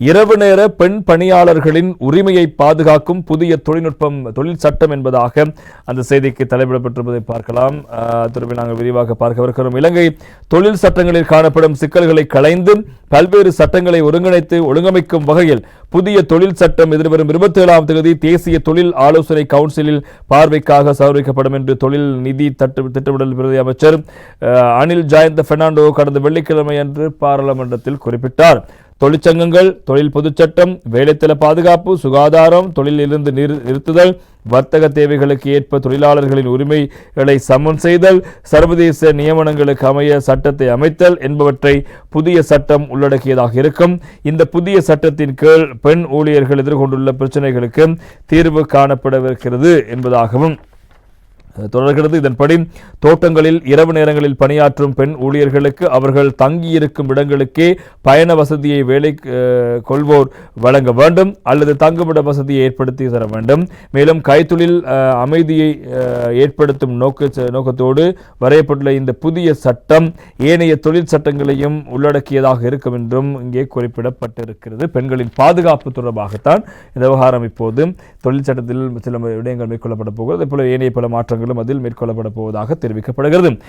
இரவு நேர பெண் பணியாளர்களின் உரிமையை பாதுகாக்கும் புதிய தொழில்நுட்பம் தொழில் சட்டம் என்பதாக அந்த செய்திக்கு தலைப்பிடப்பட்டிருப்பதை பார்க்கலாம். அஹ், திரும்பி நாங்கள் விரிவாக பார்க்கவிருக்கிறோம் இலங்கை தொழில் சட்டங்களில் காணப்படும் சிக்கல்களை களைந்து பல்வேறு சட்டங்களை ஒருங்கிணைத்து ஒழுங்கமைக்கும் வகையில் புதிய தொழில் சட்டம் எதிர்வரும் இருபத்தி ஏழாம் தேதி தேசிய தொழில் ஆலோசனை கவுன்சிலில் பார்வைக்காக சமர்ப்பிக்கப்படும் என்று தொழில் நிதி தட்டு திட்டமிடல் பிரதி அமைச்சர் அனில் ஜாயந்த பெர்னாண்டோ கடந்த வெள்ளிக்கிழமை அன்று பாராளுமன்றத்தில் குறிப்பிட்டார். தொழிற்சங்கங்கள் தொழில் பொதுச்சட்டம் வேலைத்தள பாதுகாப்பு சுகாதாரம் தொழிலிருந்து நிறு- நிறுத்துதல் வர்த்தக தேவைகளுக்கு ஏற்ப தொழிலாளர்களின் உரிமைகளை சமன் செய்தல் சர்வதேச நியமனங்களுக்கு அமைய சட்டத்தை அமைத்தல் என்பவற்றை புதிய சட்டம் உள்ளடக்கியதாக இருக்கும். இந்த புதிய சட்டத்தின் கீழ் பெண் ஊழியர்கள் எதிர்கொண்டுள்ள பிரச்சனைகளுக்கு தீர்வு காணப்படவிருக்கிறது என்பதாகவும் தொடர்கிறது. இதன்படி தோட்டங்களில் இரவு நேரங்களில் பணியாற்றும் பெண் ஊழியர்களுக்கு அவர்கள் தங்கியிருக்கும் இடங்களுக்கே பயண வசதியை வேலை கொள்வோர் வழங்க வேண்டும் அல்லது தங்குமிட வசதியை ஏற்படுத்தி தர வேண்டும். மேலும் கைத்தொழில் அமைதியை ஏற்படுத்தும் நோக்க நோக்கத்தோடு வரையப்பட்டுள்ள இந்த புதிய சட்டம் ஏனைய தொழில் சட்டங்களையும் உள்ளடக்கியதாக இருக்கும் என்றும் இங்கே குறிப்பிடப்பட்டிருக்கிறது. பெண்களின் பாதுகாப்பு தொடர்பாகத்தான் இந்த விவகாரம் இப்போது தொழில் சட்டத்தில் சில விடயங்கள் மேற்கொள்ளப்பட போகிறது. போல ஏனைய பல மாற்றங்கள் மாற்றங்களும் அதில் மேற்கொள்ளப்பட போவதாக தெரிவிக்கப்படுகிறது.